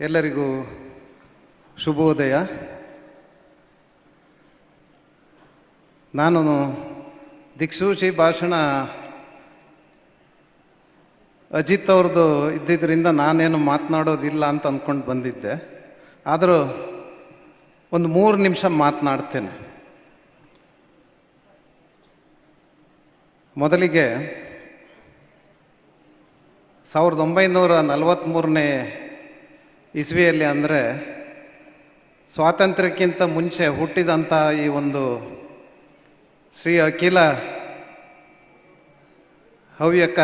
ಎಲ್ಲರಿಗೂ ಶುಭೋದಯ. ನಾನು ದಿಕ್ಸೂಚಿ ಭಾಷಣ ಅಜಿತ್ ಅವ್ರದ್ದು ಇದ್ದಿದ್ದರಿಂದ ನಾನೇನು ಮಾತನಾಡೋದಿಲ್ಲ ಅಂತ ಅಂದ್ಕೊಂಡು ಬಂದಿದ್ದೆ. ಆದರೂ ಒಂದು ಮೂರು ನಿಮಿಷ ಮಾತನಾಡ್ತೇನೆ. ಮೊದಲಿಗೆ ಸಾವಿರದ ಒಂಬೈನೂರ ನಲವತ್ತ್ಮೂರನೇ ಇಸ್ವಿಯಲ್ಲಿ ಅಂದರೆ ಸ್ವಾತಂತ್ರ್ಯಕ್ಕಿಂತ ಮುಂಚೆ ಹುಟ್ಟಿದಂಥ ಈ ಒಂದು ಶ್ರೀ ಅಖಿಲ ಹವ್ಯಕ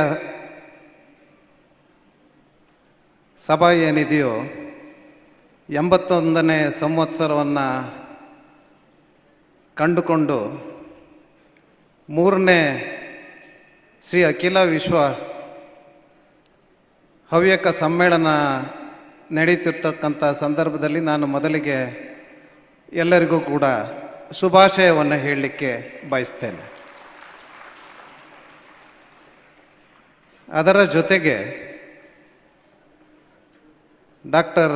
ಸಭಾ ಏನಿದೆಯೋ ಎಂಬತ್ತೊಂದನೇ ಸಂವತ್ಸರವನ್ನು ಕಂಡುಕೊಂಡು ಮೂರನೇ ಶ್ರೀ ಅಖಿಲ ವಿಶ್ವ ಹವ್ಯಕ ಸಮ್ಮೇಳನ ನಡೀತಿರ್ತಕ್ಕಂಥ ಸಂದರ್ಭದಲ್ಲಿ ನಾನು ಮೊದಲಿಗೆ ಎಲ್ಲರಿಗೂ ಕೂಡ ಶುಭಾಶಯವನ್ನು ಹೇಳಲಿಕ್ಕೆ ಬಯಸ್ತೇನೆ. ಅದರ ಜೊತೆಗೆ ಡಾಕ್ಟರ್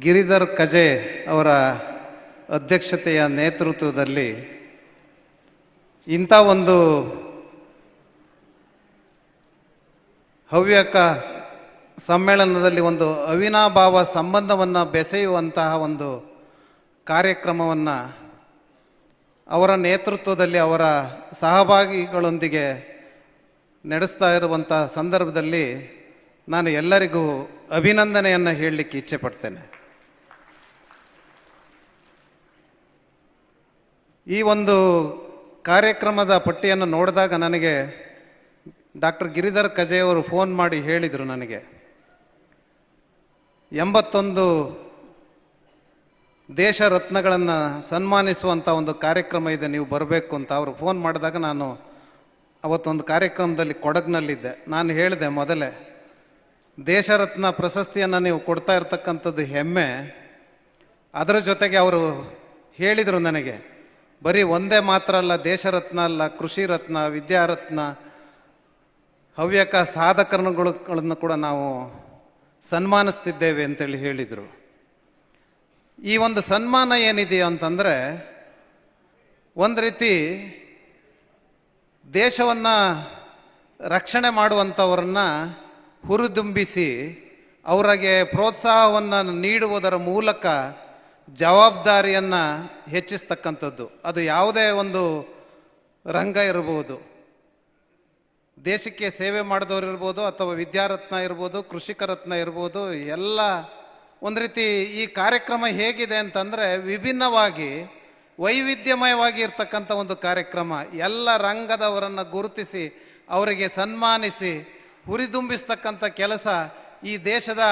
ಗಿರಿಧರ್ ಕಜೆ ಅವರ ಅಧ್ಯಕ್ಷತೆಯ ನೇತೃತ್ವದಲ್ಲಿ ಇಂಥ ಒಂದು ಹವ್ಯಕ ಸಮ್ಮೇಳನದಲ್ಲಿ ಒಂದು ಅವಿನಾಭಾವ ಸಂಬಂಧವನ್ನು ಬೆಸೆಯುವಂತಹ ಒಂದು ಕಾರ್ಯಕ್ರಮವನ್ನು ಅವರ ನೇತೃತ್ವದಲ್ಲಿ ಅವರ ಸಹಭಾಗಿಗಳೊಂದಿಗೆ ನಡೆಸ್ತಾ ಇರುವಂಥ ಸಂದರ್ಭದಲ್ಲಿ ನಾನು ಎಲ್ಲರಿಗೂ ಅಭಿನಂದನೆಯನ್ನು ಹೇಳಲಿಕ್ಕೆ ಇಚ್ಛೆ ಪಡ್ತೇನೆ. ಈ ಒಂದು ಕಾರ್ಯಕ್ರಮದ ಪಟ್ಟಿಯನ್ನು ನೋಡಿದಾಗ ನನಗೆ ಡಾಕ್ಟರ್ ಗಿರಿಧರ್ ಕಜೆಯವರು ಫೋನ್ ಮಾಡಿ ಹೇಳಿದರು ನನಗೆ. ಎಂಬತ್ತೊಂದು ದೇಶ ರತ್ನಗಳನ್ನು ಸನ್ಮಾನಿಸುವಂಥ ಒಂದು ಕಾರ್ಯಕ್ರಮ ಇದೆ, ನೀವು ಬರಬೇಕು ಅಂತ. ಅವರು ಫೋನ್ ಮಾಡಿದಾಗ ನಾನು ಅವತ್ತೊಂದು ಕಾರ್ಯಕ್ರಮದಲ್ಲಿ ಕೊಡಗಿನಲ್ಲಿದ್ದೆ. ನಾನು ಹೇಳಿದೆ ಮೊದಲೇ, ದೇಶರತ್ನ ಪ್ರಶಸ್ತಿಯನ್ನು ನೀವು ಕೊಡ್ತಾ ಇರ್ತಕ್ಕಂಥದ್ದು ಹೆಮ್ಮೆ. ಅದರ ಜೊತೆಗೆ ಅವರು ಹೇಳಿದರು ನನಗೆ, ಬರೀ ಒಂದೇ ಮಾತ್ರ ಅಲ್ಲ, ದೇಶರತ್ನ ಅಲ್ಲ, ಕೃಷಿ ರತ್ನ ವಿದ್ಯಾರತ್ನ ಹವ್ಯಕ ಸಾಧಕರಣಗಳನ್ನು ಕೂಡ ನಾವು ಸನ್ಮಾನಿಸ್ತಿದ್ದೇವೆ ಅಂತೇಳಿ ಹೇಳಿದರು. ಈ ಒಂದು ಸನ್ಮಾನ ಏನಿದೆಯೋ ಅಂತಂದರೆ, ಒಂದು ರೀತಿ ದೇಶವನ್ನು ರಕ್ಷಣೆ ಮಾಡುವಂಥವ್ರನ್ನ ಹುರಿದುಂಬಿಸಿ, ಅವರಿಗೆ ಪ್ರೋತ್ಸಾಹವನ್ನು ನೀಡುವುದರ ಮೂಲಕ ಜವಾಬ್ದಾರಿಯನ್ನು ಹೆಚ್ಚಿಸ್ತಕ್ಕಂಥದ್ದು. ಅದು ಯಾವುದೇ ಒಂದು ರಂಗ ಇರಬಹುದು. ದೇಶಕ್ಕೆ ಸೇವೆ ಮಾಡಿದವರು ಇರ್ಬೋದು ಅಥವಾ ವಿದ್ಯಾರತ್ನ ಇರ್ಬೋದು, ಕೃಷಿಕ ರತ್ನ ಇರ್ಬೋದು, ಎಲ್ಲ ಒಂದು ರೀತಿ ಈ ಕಾರ್ಯಕ್ರಮ ಹೇಗಿದೆ ಅಂತಂದರೆ ವಿಭಿನ್ನವಾಗಿ ವೈವಿಧ್ಯಮಯವಾಗಿ ಇರ್ತಕ್ಕಂಥ ಒಂದು ಕಾರ್ಯಕ್ರಮ. ಎಲ್ಲ ರಂಗದವರನ್ನು ಗುರುತಿಸಿ, ಅವರಿಗೆ ಸನ್ಮಾನಿಸಿ, ಹುರಿದುಂಬಿಸ್ತಕ್ಕಂಥ ಕೆಲಸ ಈ ದೇಶದ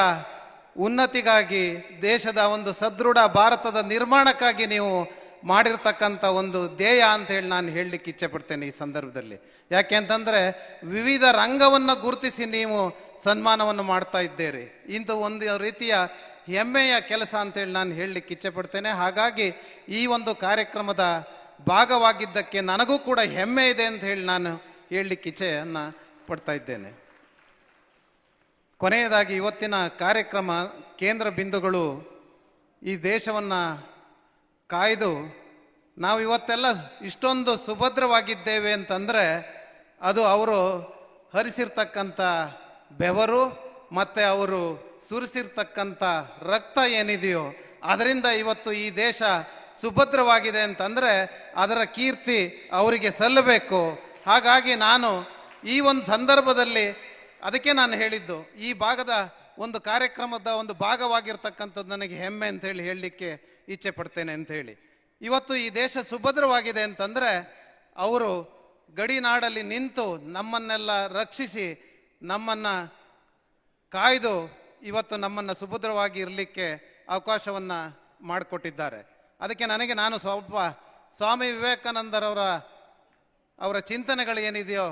ಉನ್ನತಿಗಾಗಿ, ದೇಶದ ಒಂದು ಸದೃಢ ಭಾರತದ ನಿರ್ಮಾಣಕ್ಕಾಗಿ ನೀವು ಮಾಡಿರ್ತಕ್ಕಂಥ ಒಂದು ಧ್ಯೇಯ ಅಂತ ಹೇಳಿ ನಾನು ಹೇಳಲಿಕ್ಕೆ ಇಚ್ಛೆ ಪಡ್ತೇನೆ ಈ ಸಂದರ್ಭದಲ್ಲಿ. ಯಾಕೆ ಅಂತಂದರೆ ವಿವಿಧ ರಂಗವನ್ನು ಗುರುತಿಸಿ ನೀವು ಸನ್ಮಾನವನ್ನು ಮಾಡ್ತಾ ಇದ್ದೀರಿ. ಇಂಥ ಒಂದು ರೀತಿಯ ಹೆಮ್ಮೆಯ ಕೆಲಸ ಅಂತೇಳಿ ನಾನು ಹೇಳಲಿಕ್ಕೆ ಇಚ್ಛೆ ಪಡ್ತೇನೆ. ಹಾಗಾಗಿ ಈ ಒಂದು ಕಾರ್ಯಕ್ರಮದ ಭಾಗವಾಗಿದ್ದಕ್ಕೆ ನನಗೂ ಕೂಡ ಹೆಮ್ಮೆ ಇದೆ ಅಂತ ಹೇಳಿ ನಾನು ಹೇಳಲಿಕ್ಕೆ ಇಚ್ಛೆಯನ್ನು ಪಡ್ತಾ ಇದ್ದೇನೆ. ಕೊನೆಯದಾಗಿ ಇವತ್ತಿನ ಕಾರ್ಯಕ್ರಮ ಕೇಂದ್ರ ಬಿಂದುಗಳು ಈ ದೇಶವನ್ನು ಕಾಯ್ದು ನಾವು ಇವತ್ತೆಲ್ಲ ಇಷ್ಟೊಂದು ಸುಭದ್ರವಾಗಿದ್ದೇವೆ ಅಂತಂದರೆ ಅದು ಅವರು ಹರಿಸಿರ್ತಕ್ಕಂಥ ಬೆವರು ಮತ್ತು ಅವರು ಸುರಿಸಿರ್ತಕ್ಕಂಥ ರಕ್ತ ಏನಿದೆಯೋ ಅದರಿಂದ ಇವತ್ತು ಈ ದೇಶ ಸುಭದ್ರವಾಗಿದೆ ಅಂತಂದರೆ ಅದರ ಕೀರ್ತಿ ಅವರಿಗೆ ಸಲ್ಲಬೇಕು. ಹಾಗಾಗಿ ನಾನು ಈ ಒಂದು ಸಂದರ್ಭದಲ್ಲಿ ಅದಕ್ಕೆ ನಾನು ಹೇಳಿದ್ದು, ಈ ಭಾಗದ ಒಂದು ಕಾರ್ಯಕ್ರಮದ ಒಂದು ಭಾಗವಾಗಿರ್ತಕ್ಕಂಥದ್ದು ನನಗೆ ಹೆಮ್ಮೆ ಅಂತ ಹೇಳಿ ಹೇಳಲಿಕ್ಕೆ ಇಚ್ಛೆ ಪಡ್ತೇನೆ ಅಂತ ಹೇಳಿ. ಇವತ್ತು ಈ ದೇಶ ಸುಭದ್ರವಾಗಿದೆ ಅಂತಂದರೆ ಅವರು ಗಡಿನಾಡಲ್ಲಿ ನಿಂತು ನಮ್ಮನ್ನೆಲ್ಲ ರಕ್ಷಿಸಿ ನಮ್ಮನ್ನು ಕಾಯ್ದು ಇವತ್ತು ನಮ್ಮನ್ನು ಸುಭದ್ರವಾಗಿ ಇರಲಿಕ್ಕೆ ಅವಕಾಶವನ್ನು ಮಾಡಿಕೊಟ್ಟಿದ್ದಾರೆ. ಅದಕ್ಕೆ ನನಗೆ ನಾನು ಸ್ವಲ್ಪ ಸ್ವಾಮಿ ವಿವೇಕಾನಂದರವರ ಅವರ ಚಿಂತನೆಗಳು ಏನಿದೆಯೋ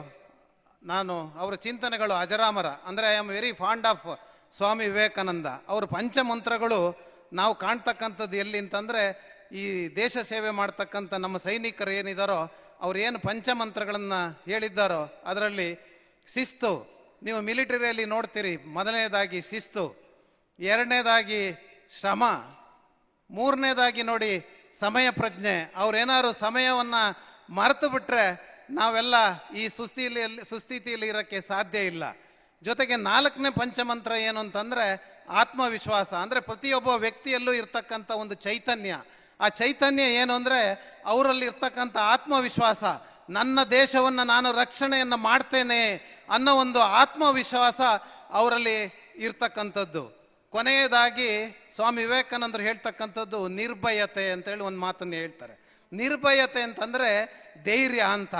ನಾನು ಅವರ ಚಿಂತನೆಗಳು ಅಜರಾಮರ. ಅಂದರೆ I am very fond of Swami Vivekananda, ಅವ್ರ ಪಂಚಮಂತ್ರಗಳು ನಾವು ಕಾಣ್ತಕ್ಕಂಥದ್ದು ಎಲ್ಲಿ ಅಂತಂದರೆ, ಈ ದೇಶ ಸೇವೆ ಮಾಡ್ತಕ್ಕಂಥ ನಮ್ಮ ಸೈನಿಕರು ಏನಿದ್ದಾರೋ ಅವ್ರು ಏನು ಪಂಚಮಂತ್ರಗಳನ್ನು ಹೇಳಿದ್ದಾರೋ, ಅದರಲ್ಲಿ ಶಿಸ್ತು. ನೀವು ಮಿಲಿಟರಿಯಲ್ಲಿ ನೋಡ್ತೀರಿ, ಮೊದಲನೇದಾಗಿ ಶಿಸ್ತು, ಎರಡನೇದಾಗಿ ಶ್ರಮ, ಮೂರನೇದಾಗಿ ನೋಡಿ ಸಮಯ ಪ್ರಜ್ಞೆ. ಅವ್ರೇನಾದ್ರು ಸಮಯವನ್ನು ಮರೆತು ಬಿಟ್ಟರೆ ನಾವೆಲ್ಲ ಈ ಸುಸ್ಥಿಯಲ್ಲಿ ಸುಸ್ಥಿತಿಯಲ್ಲಿ ಇರೋಕ್ಕೆ ಸಾಧ್ಯ ಇಲ್ಲ. ಜೊತೆಗೆ ನಾಲ್ಕನೇ ಪಂಚಮಂತ್ರ ಏನು ಅಂತಂದರೆ ಆತ್ಮವಿಶ್ವಾಸ. ಅಂದರೆ ಪ್ರತಿಯೊಬ್ಬ ವ್ಯಕ್ತಿಯಲ್ಲೂ ಇರ್ತಕ್ಕಂಥ ಒಂದು ಚೈತನ್ಯ. ಆ ಚೈತನ್ಯ ಏನು ಅಂದರೆ ಅವರಲ್ಲಿ ಇರ್ತಕ್ಕಂಥ ಆತ್ಮವಿಶ್ವಾಸ. ನನ್ನ ದೇಶವನ್ನು ನಾನು ರಕ್ಷಣೆಯನ್ನು ಮಾಡ್ತೇನೆ ಅನ್ನೋ ಒಂದು ಆತ್ಮವಿಶ್ವಾಸ ಅವರಲ್ಲಿ ಇರ್ತಕ್ಕಂಥದ್ದು. ಕೊನೆಯದಾಗಿ ಸ್ವಾಮಿ ವಿವೇಕಾನಂದರು ಹೇಳ್ತಕ್ಕಂಥದ್ದು ನಿರ್ಭಯತೆ ಅಂತೇಳಿ ಒಂದು ಮಾತನ್ನು ಹೇಳ್ತಾರೆ. ನಿರ್ಭಯತೆ ಅಂತಂದರೆ ಧೈರ್ಯ ಅಂತ.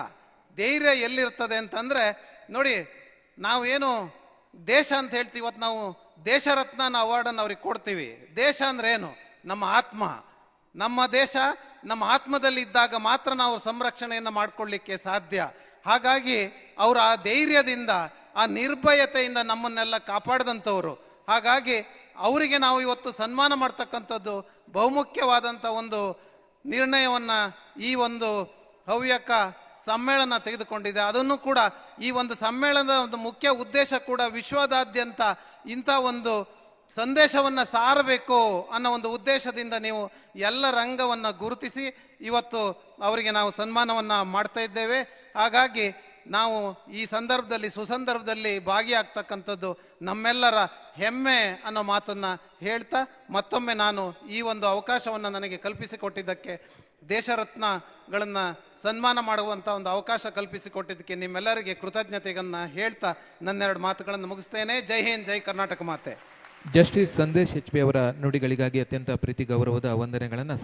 ಧೈರ್ಯ ಎಲ್ಲಿರ್ತದೆ ಅಂತಂದರೆ ನೋಡಿ ನಾವೇನು ದೇಶ ಅಂತ ಹೇಳ್ತೀವಿ, ಇವತ್ತು ನಾವು ದೇಶರತ್ನ ಅವಾರ್ಡನ್ನು ಅವ್ರಿಗೆ ಕೊಡ್ತೀವಿ. ದೇಶ ಅಂದ್ರೆ ಏನು? ನಮ್ಮ ಆತ್ಮ. ನಮ್ಮ ದೇಶ ನಮ್ಮ ಆತ್ಮದಲ್ಲಿ ಇದ್ದಾಗ ಮಾತ್ರ ನಾವು ಸಂರಕ್ಷಣೆಯನ್ನು ಮಾಡಿಕೊಳ್ಳಿಕ್ಕೆ ಸಾಧ್ಯ. ಹಾಗಾಗಿ ಅವರು ಆ ಧೈರ್ಯದಿಂದ, ಆ ನಿರ್ಭಯತೆಯಿಂದ ನಮ್ಮನ್ನೆಲ್ಲ ಕಾಪಾಡಿದಂಥವ್ರು. ಹಾಗಾಗಿ ಅವರಿಗೆ ನಾವು ಇವತ್ತು ಸನ್ಮಾನ ಮಾಡ್ತಕ್ಕಂಥದ್ದು ಬಹುಮುಖ್ಯವಾದಂಥ ಒಂದು ನಿರ್ಣಯವನ್ನು ಈ ಒಂದು ಹವ್ಯಕ ಸಮ್ಮೇಳನ ತೆಗೆದುಕೊಂಡಿದೆ. ಅದನ್ನು ಕೂಡ ಈ ಒಂದು ಸಮ್ಮೇಳನದ ಒಂದು ಮುಖ್ಯ ಉದ್ದೇಶ ಕೂಡ ವಿಶ್ವದಾದ್ಯಂತ ಇಂಥ ಒಂದು ಸಂದೇಶವನ್ನು ಸಾರಬೇಕು ಅನ್ನೋ ಒಂದು ಉದ್ದೇಶದಿಂದ ನೀವು ಎಲ್ಲ ರಂಗವನ್ನು ಗುರುತಿಸಿ ಇವತ್ತು ಅವರಿಗೆ ನಾವು ಸನ್ಮಾನವನ್ನು ಮಾಡ್ತಾ ಇದ್ದೇವೆ. ಹಾಗಾಗಿ ನಾವು ಈ ಸಂದರ್ಭದಲ್ಲಿ, ಸುಸಂದರ್ಭದಲ್ಲಿ ಭಾಗಿಯಾಗ್ತಕ್ಕಂಥದ್ದು ನಮ್ಮೆಲ್ಲರ ಹೆಮ್ಮೆ ಅನ್ನೋ ಮಾತನ್ನು ಹೇಳ್ತಾ ಮತ್ತೊಮ್ಮೆ ನಾನು ಈ ಒಂದು ಅವಕಾಶವನ್ನು ನನಗೆ ಕಲ್ಪಿಸಿಕೊಟ್ಟಿದ್ದಕ್ಕೆ ದೇಶರತ್ನಗಳನ್ನು ಸನ್ಮಾನ ಮಾಡುವಂಥ ಒಂದು ಅವಕಾಶ ಕಲ್ಪಿಸಿಕೊಟ್ಟಿದ್ದಕ್ಕೆ ನಿಮ್ಮೆಲ್ಲರಿಗೆ ಕೃತಜ್ಞತೆಗಳನ್ನು ಹೇಳ್ತಾ ನನ್ನೆರಡು ಮಾತುಗಳನ್ನು ಮುಗಿಸ್ತೇನೆ. ಜೈ ಹಿಂದ್, ಜೈ ಕರ್ನಾಟಕ ಮಾತೆ. ಜಸ್ಟಿಸ್ ಸಂದೇಶ್ ಪಿ ಅವರ ನುಡಿಗಳಿಗಾಗಿ ಅತ್ಯಂತ ಪ್ರೀತಿ ಗೌರವದ ವಂದನೆಗಳನ್ನು